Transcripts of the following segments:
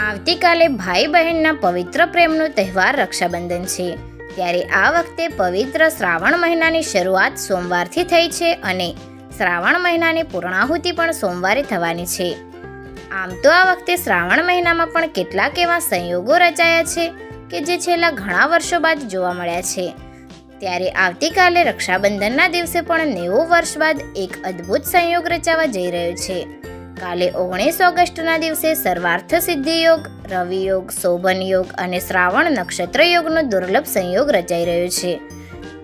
આવતીકાલે ભાઈ બહેનના પવિત્ર પ્રેમનો તહેવાર રક્ષાબંધન છે. ત્યારે આ વખતે પવિત્ર શ્રાવણ મહિનાની શરૂઆત સોમવારથી થઈ છે અને શ્રાવણ મહિનાની પૂર્ણાહુતિ પણ સોમવારે થવાની છે. આમ તો આ વખતે શ્રાવણ મહિનામાં પણ કેટલાક એવા સંયોગો રચાયા છે કે જે છેલ્લા ઘણા વર્ષો બાદ જોવા મળ્યા છે. ત્યારે આવતીકાલે રક્ષાબંધનના દિવસે પણ નેવું વર્ષ બાદ એક અદ્ભુત સંયોગ રચાવા જઈ રહ્યો છે. કાલે ઓગણીસ ઓગસ્ટના દિવસે સર્વાર્થ સિદ્ધિ યોગ, રવિ યોગ, શોભન યોગ અને શ્રાવણ નક્ષત્ર યોગનો દુર્લભ સંયોગ રચાઈ રહ્યો છે.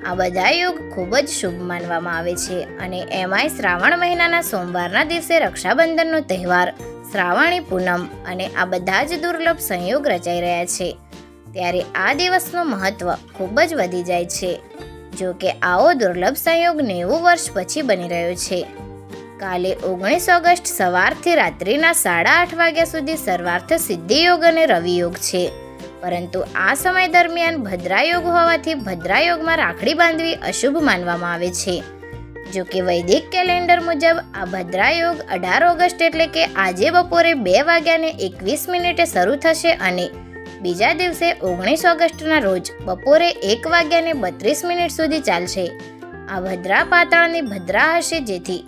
આ બધા યોગ ખૂબ જ શુભ માનવામાં આવે છે અને એમાંય શ્રાવણ મહિનાના સોમવારના દિવસે રક્ષાબંધનનો તહેવાર, શ્રાવણી પૂનમ અને આ બધા જ દુર્લભ સંયોગ રચાઈ રહ્યા છે. ત્યારે આ દિવસનું મહત્વ ખૂબ જ વધી જાય છે. જો કે આવો દુર્લભ સંયોગ નેવું વર્ષ પછી બની રહ્યો છે. કાલે ઓગણીસ ઓગસ્ટ સવારથી રાત્રિના સાડા આઠ વાગ્યા સુધી સર્વાર્થ સિદ્ધિ યોગ અને રવિ યોગ છે. પરંતુ આ સમય દરમિયાન ભદ્રા યોગ હોવાથી ભદ્રા યોગમાં રાખડી બાંધવી અશુભ માનવામાં આવે છે. જો કે વૈદિક કેલેન્ડર મુજબ આ ભદ્રા યોગ અઢાર ઓગસ્ટ એટલે કે આજે બપોરે બે વાગ્યાને એકવીસ મિનિટે શરૂ થશે અને બીજા દિવસે ઓગણીસ ઓગસ્ટના રોજ બપોરે એક વાગ્યાને બત્રીસ મિનિટ સુધી ચાલશે. આ ભદ્રા પાતાળની ભદ્રા હશે જેથી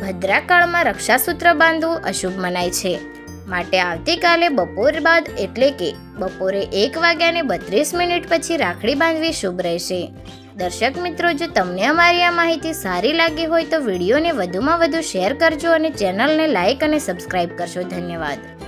ભદ્રાકાળમાં રક્ષાસૂત્ર બાંધવું અશુભ મનાય છે. માટે આવતીકાલે બપોર બાદ એટલે કે બપોરે એક વાગ્યાને બત્રીસ મિનિટ પછી રાખડી બાંધવી શુભ રહેશે. દર્શક મિત્રો, જો તમને અમારી આ માહિતી સારી લાગી હોય તો વિડીયોને વધુમાં વધુ શેર કરજો અને ચેનલને લાઇક અને સબસ્ક્રાઇબ કરશો ધન્યવાદ.